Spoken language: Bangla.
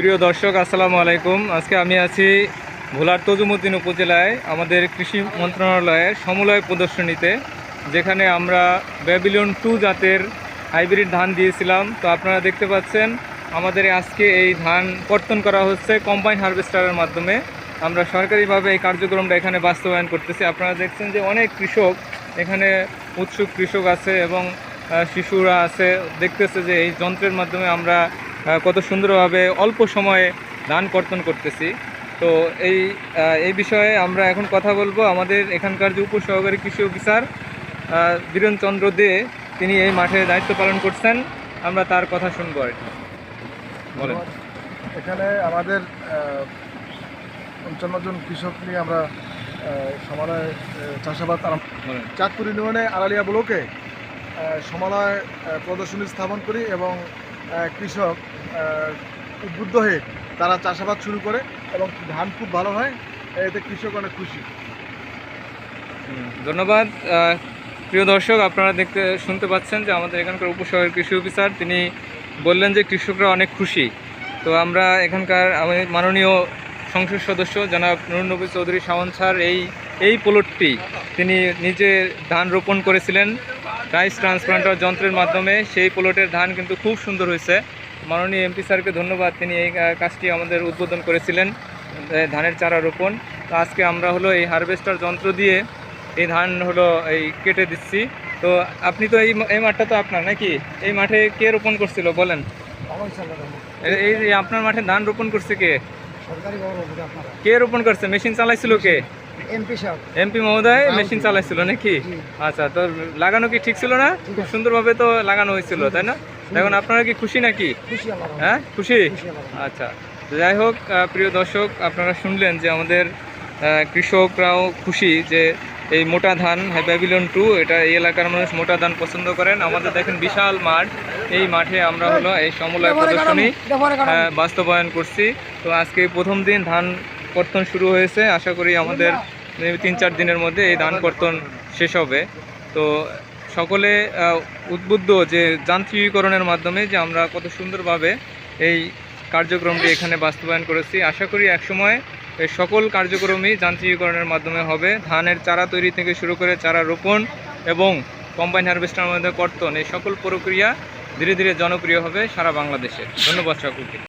প্রিয় দর্শক, আসসালামু আলাইকুম। আজকে আমি আছি ভোলার তজুমুদ্দিন উপজেলায়, আমাদের কৃষি মন্ত্রণালয়ের সমলয় প্রদর্শনীতে, যেখানে আমরা ব্যাবিলিয়ন টু জাতের হাইব্রিড ধান দিয়েছিলাম। তো আপনারা দেখতে পাচ্ছেন, আমাদের আজকে এই ধান কর্তন করা হচ্ছে কম্বাইন হারভেস্টারের মাধ্যমে। আমরা সরকারিভাবে এই কার্যক্রমটা এখানে বাস্তবায়ন করতেছি। আপনারা দেখছেন যে অনেক কৃষক, এখানে উৎসুক কৃষক আছে এবং শিশুরা আছে। দেখতেছে যে এই যন্ত্রের মাধ্যমে আমরা কত সুন্দরভাবে অল্প সময়ে ধান কর্তন করতেছি। তো এই এই বিষয়ে আমরা এখন কথা বলব আমাদের এখানকার যে উপসহকারী কৃষি অফিসার আহ, বীরেন চন্দ্র দে তিনি এই মাঠে দায়িত্ব পালন করছেন। আমরা তার কথা শুনব আর কি। বলেন। এখানে আমাদের পঞ্চান্ন জন কৃষক নিয়ে আমরা আহ, চাষাবাদ আরম্ভ চাঁদপুর ইউনিয়নে আড়ালিয়া ব্লকে সমালয় প্রদর্শনী স্থাপন করি এবং কৃষক উদ্বুদ্ধ হয়ে তারা চাষাবাদ শুরু করে এবং ধান খুব ভালো হয়, এতে কৃষক অনেক খুশি। ধন্যবাদ। প্রিয় দর্শক, আপনারা দেখতে, শুনতে পাচ্ছেন যে আমাদের এখানকার উপশহরের কৃষি অফিসার, তিনি বললেন যে কৃষকরা অনেক খুশি। তো আমরা এখানকার মাননীয় সংসদ সদস্য জনাব নুরনবী চৌধুরী স্যার এই এই প্লটটি তিনি নিজে ধান রোপণ করেছিলেন। রাইস ট্রান্সপ্লান্টার যন্ত্রের মাধ্যমে সেই প্লটের ধান কিন্তু খুব সুন্দর হয়েছে। মাননীয় এমপি স্যারকে ধন্যবাদ তিনি এই কাজটি আমাদের উদ্বোধন করেছিলেন ধানের চারা রোপণ। তো আজকে আমরা হলো এই হারভেস্টার যন্ত্র দিয়ে এই ধান হলো এই কেটে দিচ্ছি। তো আপনি তো এই এই মাঠটা তো আপনার নাকি? এই মাঠে কে রোপণ করছিল বলেন? এই আপনার মাঠে ধান রোপণ করছে কে? কে রোপণ করছে? মেশিন চালাইছিল কে? এমপি সাহেব। এমপি মহোদয় মেশিন চালাইছিল নাকি? আচ্ছা তো লাগানো কি ঠিক ছিল না? খুব সুন্দরভাবে তো লাগানো হয়েছিল তাই না? এখন আপনারা কি খুশি নাকি? হ্যাঁ। খুশি? আচ্ছা যাই হোক প্রিয় দর্শক আপনারা শুনলেন যে আমাদের কৃষকরাও খুশি যে এই মোটা ধান ব্যাবিলন টু এটা এই এলাকার মানুষ মোটা ধান পছন্দ করেন। আমাদের দেখেন বিশাল মাঠ এই মাঠে আমরা হলো এই সমলয় প্রদর্শনী বাস্তবায়ন করছি। তো আজকে প্রথম দিন ধান কর্তন শুরু হয়েছে আশা করি আমাদের তিন চার দিনের মধ্যে এই ধান কর্তন শেষ হবে। তো সকলে উদ্বুদ্ধ যে যান্ত্রিকীকরণের মাধ্যমে যে আমরা কত সুন্দরভাবে এই কার্যক্রমটি এখানে বাস্তবায়ন করেছি, আশা করি একসময় এই সকল কার্যক্রমই যান্ত্রিকীকরণের মাধ্যমে হবে। ধানের চারা তৈরি থেকে শুরু করে চারা রোপণ এবং কম্বাইন হারভেস্টার মধ্যে কর্তন এই সকল প্রক্রিয়া ধীরে ধীরে জনপ্রিয় হবে সারা বাংলাদেশে। ধন্যবাদ সকলকে।